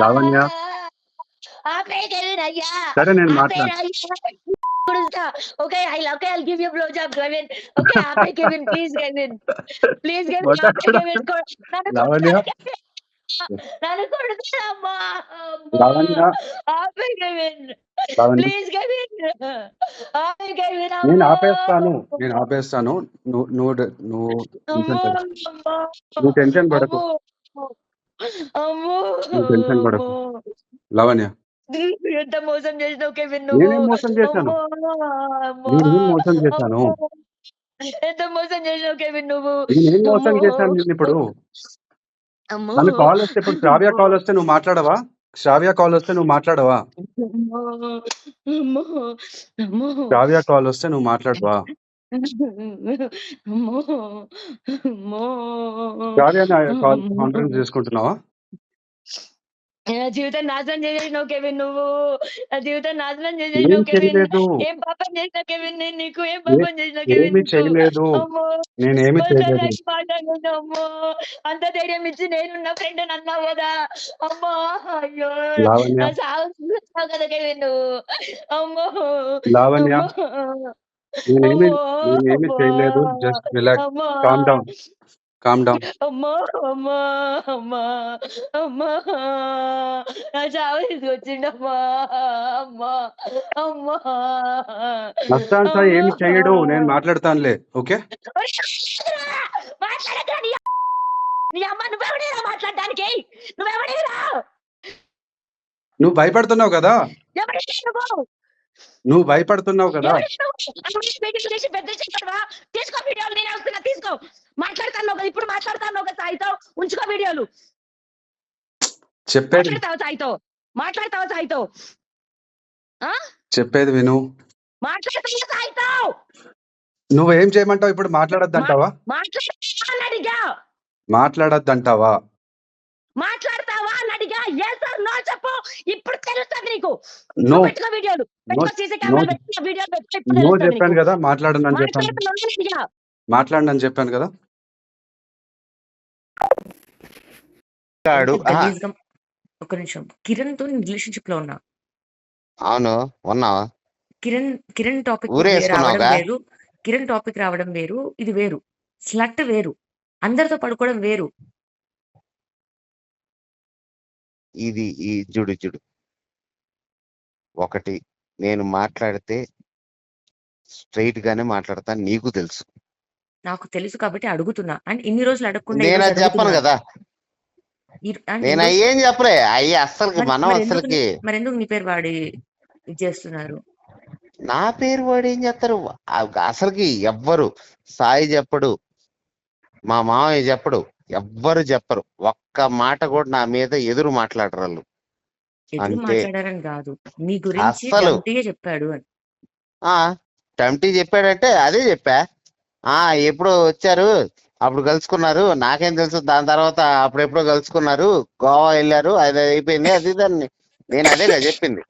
లావణ్య. సరే నేను మాట్లాడు. కుడుస్తా okay I okay I give you blow job Kevin okay ఆపే Kevin please Kevin please Kevin What ఆపే Kevin నన్ను కొడుతున్నాడమ్మా లావణ్య. ఆపే కెవిన్. ప్లీజ్ కెవిన్ ఆపే కెవిన్ నేను ఆపేస్తాను. నేను ఆపేస్తాను. నువ్వు నువ్వు నువ్వు టెన్షన్ పడకు. అమ్మో! నువ్వు టెన్షన్ పడకు. లావణ్య. ఎంత మోసం చేసినావు కెవిన్? నేనేం మోసం చేశాను? నేనేం మోసం చేశాను? ఎంత మోసం చేసినావు కెవిన్ నువ్వు? నేనేం మోసం. చేశాను నేను ఇప్పుడు? నన్ను కాల్ వస్తే ఇప్పుడు శ్రావ్య కాల్ వస్తే నువ్వు మాట్లాడవా? శ్రావ్య కాల్ వస్తే నువ్వు మాట్లాడవా? శ్రావ్య కాల్ వస్తే నువ్వు మాట్లాడవా? అమ్మో! అమ్మో! నా జీవితం నాశనం చేసేసినావు కెవిన్ నువ్వు. నా జీవితం నాశనం ఏం చేసేసినావు కెవిన్. చేయలేదు. ఏం పాపం చేసినా కెవిన్ నేను నీకు? ఏం పాపం చేసినా కెవిన్ ఏమి నీకు? చేయలేదు. అమ్మో! నేనేమి చేయలేదు. మాట్లాడడానికి మాట్లాడలేదు అమ్మో! అంత ధైర్యం ఇచ్చి నేనున్న ఫ్రెండ్ అని అన్నావు కదా? అమ్మో! అయ్యో! లావణ్య. నా సాగు చూస్తున్నావు కదా కెవిన్ నువ్వు? అమ్మో! లావణ్య. అమ్మో. నేనేమి అమ్మో, నేనేమి అమ్మో, చేయలేదు. Just relax. అమ్మో, కామ్ డౌన్. Calm down. అమ్మో అమ్మో అమ్మా అమ్మా. నా చావు తీసుకొచ్చిండమ్మా అమ్మా అమ్మా. సాయి ఏమి చేయడు. నేను మాట్లాడతానులే. ఓకే? మాట్లాడక నీ నీ అమ్మ నువ్వెవడేరా మాట్లాడడానికి? నువ్వెవడేరా? నువ్వు భయపడుతున్నావు కదా? నువ్వు? నువ్వు భయపడుతున్నావు కదా. పెద్ద చేస్తావా? తీసుకో వీడియోలు నేను వస్తున్నా తీసుకో. మాట్లాడతాను కదా ఇప్పుడు మాట్లాడతాను ఒక సాయితో ఉంచుకో వీడియోలు. చెప్పేది మాట్లాడతావా సాయితో? మాట్లాడతావా సాయితో? చెప్పేది విను. మాట్లాడతావా సాయితో? నువ్వేం చేయమంటావు? ఇప్పుడు మాట్లాడొద్దంటావా? మాట్లాడొద్దంటావా? మాట్లాడతావా అని అడిగా. ఎస్ ఆర్ నో చెప్పు. ఇప్పుడు తెలుస్తుంది నీకు. నువ్వు పెట్టుకో వీడియోలు. పెట్టుకో సీసీ కెమెరా no. పెట్టుకో వీడియోలు పెట్టుకో ఇప్పుడు నో తెలుస్తుంది చెప్పాను. కదా మాట్లాడనని చెప్పాను. మాట్లాడుతున్నావా అని చెప్పాను కదా. ఒక నిమిషం కిరణ్తో నేను రిలేషన్షిప్లో ఉన్నా. అవును ఉన్నావా? కిరణ్ కిరణ్ టాపిక్ రావడం? వేరు. కిరణ్ టాపిక్ రావడం వేరు. ఇది వేరు. స్లట్ వేరు. అందరితో పడుకోవడం వేరు. ఇది ఈ జుడు జుడు ఒకటి నేను మాట్లాడితే స్ట్రైట్ గానే మాట్లాడతాను నీకు తెలుసు. నాకు తెలుసు కాబట్టి అడుగుతున్నా. అండ్ ఇన్ని రోజులు అడగకుండా నేను అది చెప్పను. కదా. నేను అయ్యేం చెప్పలే? అయ్యి అస్సలకి మరి- మనం అస్సలకి మరి ఎందుకు నీ పేరు వాడి చేస్తున్నారు? నా పేరు వాడు ఏం చేస్తారు? అసలుకి ఎవ్వరు సాయి చెప్పడు మా మామయ్య చెప్పడు ఎవ్వరు చెప్పరు. ఒక్క మాట కూడా నా మీద ఎదురు మాట్లాడరు వాళ్ళు. ఎదురు అంతే. మాట్లాడారని కాదు. నీ గురించి అస్సలు. గట్టిగా చెప్పాడు అని. ఆ టంటీ చెప్పాడంటే అదే చెప్పా. ఆ ఎప్పుడో వచ్చారు అప్పుడు కలుసుకున్నారు నాకేం తెలుసు దాని తర్వాత అప్పుడెప్పుడో కలుసుకున్నారు గోవా వెళ్ళారు అది అయిపోయింది అది దాన్ని నేను అదే చెప్పింది.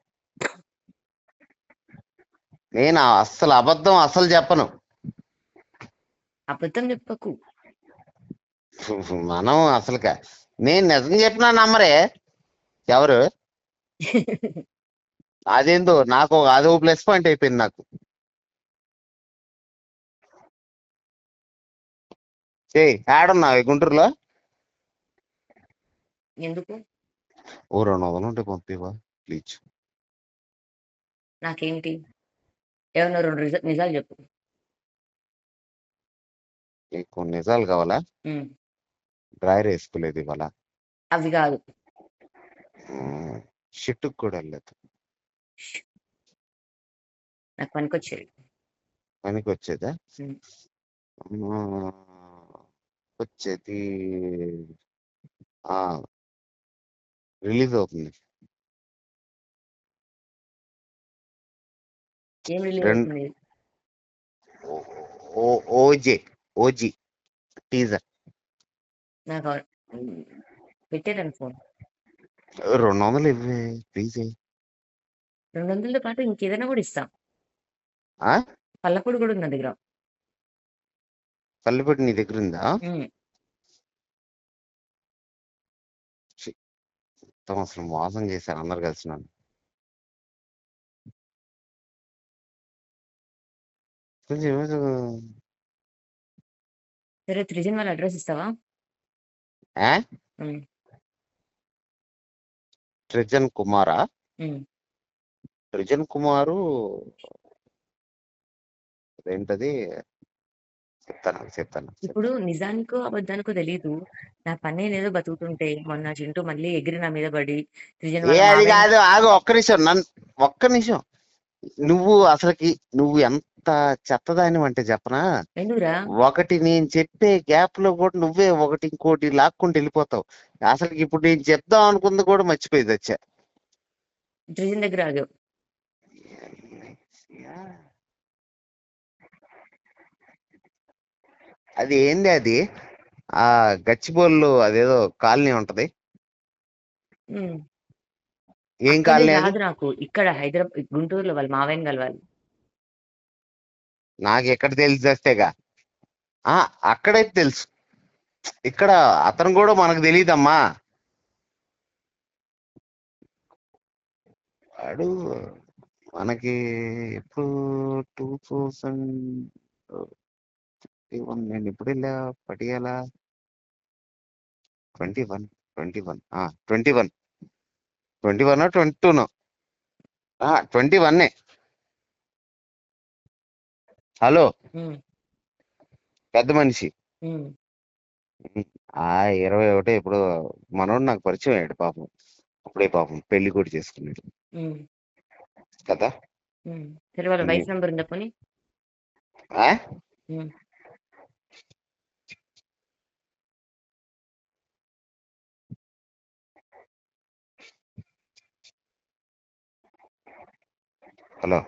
నేను అస్సలు అబద్ధం అస్సలు చెప్పను. అబద్ధం చెప్పకు. మనం అసలు నేను నిజం చెప్పినా నమ్మరే. ఎవరు? అదేందో నాకు అదో ప్లస్ పాయింట్ అయిపోయింది నాకు. ఏ ఆడున్నావు గుంటూరులో? ఎందుకు? ఓ రెండు వందలు ఉంటే పంపివా ప్లీజ్. నాకేంటి? ఏమన్నా రెండు నిజ- నిజాలు చెప్పు. నీకు నిజాలు కావాలా? డ్రైర్ వేసుకోలేదు ఇవాళ. అవి కాదు. షిట్టుకు కూడా వెళ్ళలేదు నాకు పనికొచ్చేది. పనికి వచ్చేదా ఉమ్. ఆ, వచ్చేది ఆ రిలీజ్ అవుతుంది. ఏం రిలీజ్ రెండు- అవుతుంది? ఓ- ఓ- ఓజే ఓజీ టీజర్. నాకు పెట్టేదాన్ని ఫోన్. రెండు వందలు ఇవ్వే ప్లీజ్ రెండు వందలతో పాటు ఇంకేదైనా కూడా ఇస్తాం. ఆ? పల్లపొడి కూడా ఉంది నా దగ్గర. పల్లెపట్టి నీ దగ్గర ఉందా? మొత్తం అసలు మోసం చేశారు అందరు కలిసి నన్ను. సరే త్రిజన్ వాళ్ళ అడ్రస్ ఇస్తావా? సృజన్ కుమారా. సృజన్ కుమారు అదేంటది? చెప్తాను చెప్తాను ఇప్పుడు నిజానికో అబద్ధానికో తెలియదు నా పని ఏదో బతుకుతుంటే మొన్న చింటూ మళ్ళీ ఎగిరి నా మీద పడి త్రిజన్ అది కాదు ఆగు ఒక్క నిమిషం. నన్ను ఒక్క నిమిషం. నువ్వు అసలుకి నువ్వు ఎంత చెత్తదాని అంటే చెప్పనా? ఎందుకురా? ఒకటి నేను చెప్పే గ్యాప్లో కూడా నువ్వే ఒకటి ఇంకోటి లాక్కుంటూ వెళ్ళిపోతావు. అసలు ఇప్పుడు నేను చెప్దాం అనుకుంది కూడా మర్చిపోయింది వచ్చా. దగ్గర ఆగావు అది ఏంది అది? ఆ గచ్చిబోళ్ళు అదేదో కాలనీ ఉంటది. ఏం కాలనీ నాకు. ఇక్కడ హైదరాబాద్ గుంటూరులో వాళ్ళు మావయ్యని కలవాలి నాకు ఎక్కడ తెలిసి చేస్తేగా ఆ అక్కడైతే తెలుసు. ఇక్కడ అతను కూడా మనకు తెలియదమ్మా వాడు మనకి ఎప్పుడు టూ థౌసండ్ వన్ నేను ఎప్పుడు వెళ్ళా? Patiala? Twenty one twenty one. Twenty one. Twenty one twenty టూనో. Twenty వన్నే. హలో. పెద్ద మనిషి. ఆ ఇరవై ఒకటి ఇప్పుడు మనోడు నాకు పరిచయం అయ్యాడు పాపం. అప్పుడే పాపం పెళ్ళి కూడా చేసుకున్నాడు. కదా. సరే వాళ్ళ నెంబర్ ఉందా పోనీ. హలో.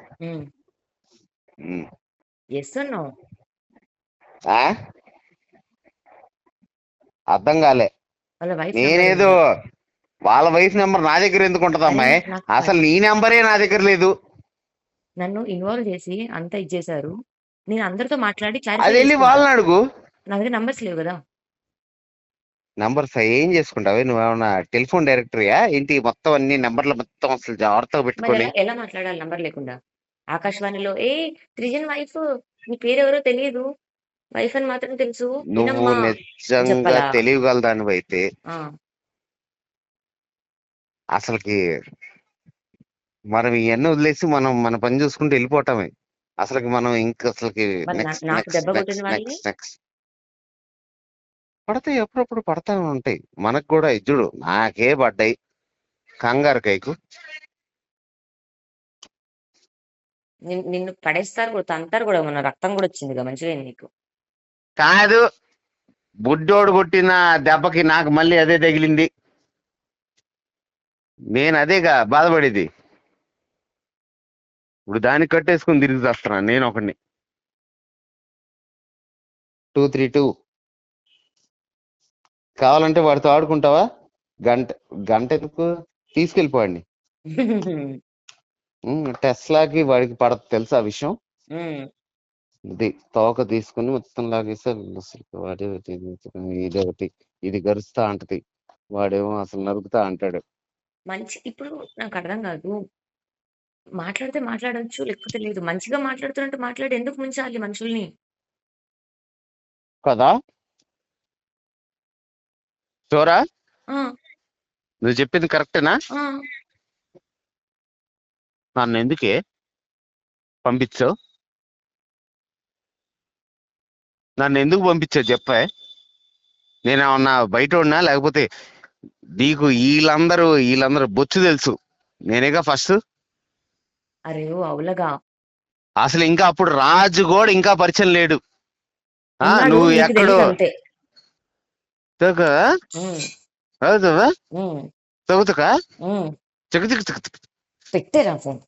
ఎస్ అన్నో ఆ? అర్థం కాలే. నేనేదో వాళ్ళ వైఫ్ నెంబర్ నా దగ్గర ఎందుకు ఉంటది అమ్మాయి? అసలు నీ నెంబరే నా దగ్గర లేదు. నన్ను ఇన్వాల్వ్ చేసి అంతా ఇచ్చేసారు నేను అందరితో మాట్లాడి అది వెళ్ళి వాళ్ళని అడుగు. నా దగ్గర నంబర్స్ లేవు కదా. నంబర్స్ ఏం చేసుకుంటావు? నువ్వేమన్నా టెలిఫోన్ డైరెక్టరీయా ఏంటి మొత్తం అన్ని నెంబర్లు మొత్తం అసలు జాగ్రత్తగా ఎలా ఎలా మాట్లాడాలి నంబర్ లేకుండా? ఆకాశవాణిలో ఏ త్రిజన్ వైఫ్? నీ పేరు ఎవరో తెలియదు వైఫ్ అని మాత్రం తెలుసు. నువ్వు వినమ్మా. నిజంగా చెప్పలా? తెలియగలదానివి అయితే ఆ, అసలుకి మనం ఇవన్నీ వదిలేసి మనం మన పని చూసుకుంటూ వెళ్ళిపోవటమే. అసలుకి మనం ఇంకా అసలుకి మరి నా- నెక్స్ట్ నాకు నెక్స్ట్ దెబ్బ కొట్టిన నెక్స్ట్ వాళ్ళని? నెక్స్ట్ నెక్స్ట్ పడతాయి ఎప్పుడప్పుడు పడతా ఉంటాయి. మనకు కూడా ఇజ్జుడు నాకే పడ్డాయి. కంగారు కైకు నిన్ను పడేస్తారు కూడా తంతారు కూడా మన రక్తం కూడా వచ్చింది మంచిగా నీకు. కాదు బుడ్డోడు కొట్టిన దెబ్బకి నాకు మళ్ళీ అదే తగిలింది. నేను అదేగా బాధపడేది. ఇప్పుడు దానికి కట్టేసుకుని తిరిగి చేస్తున్నాను నేను ఒకడిని. Two three two. కావాలంటే వాడితో ఆడుకుంటావా? గంట గంట ఎందుకు తీసుకెళ్ళిపోండి టెస్లాకి వాడికి పడదు తెలుసా ఆ విషయం? తోక తీసుకుని మొత్తం లాగేస్తే అసలు వాడే ఇదే ఒకటి ఇది గరుస్తా అంటది. వాడేమో అసలు నరుకుతా అంటాడు. మంచి ఇప్పుడు నాకు అర్థం కాదు. మాట్లాడితే మాట్లాడొచ్చు లేకపోతే లేదు. మంచిగా మాట్లాడుతున్నట్టు మాట్లాడి ఎందుకు ముంచాలి మనుషుల్ని? కదా? చోరా నువ్వు చెప్పింది కరెక్టేనా? నన్ను ఎందుకే పంపించావు? నన్ను ఎందుకు పంపించావు చెప్పే? నేనేమన్నా బయట ఉన్నా లేకపోతే నీకు వీళ్ళందరూ వీళ్ళందరూ బొచ్చు తెలుసు. నేనేగా ఫస్ట్? అరే అవులగా. అసలు ఇంకా అప్పుడు రాజు కూడా ఇంకా పరిచయం లేడు. నువ్వు ఎక్కడో తగ్గుతుక ఉమ్. చిక్క చిక్క చిక్క చిక్క. పెట్టేరా ఫోన్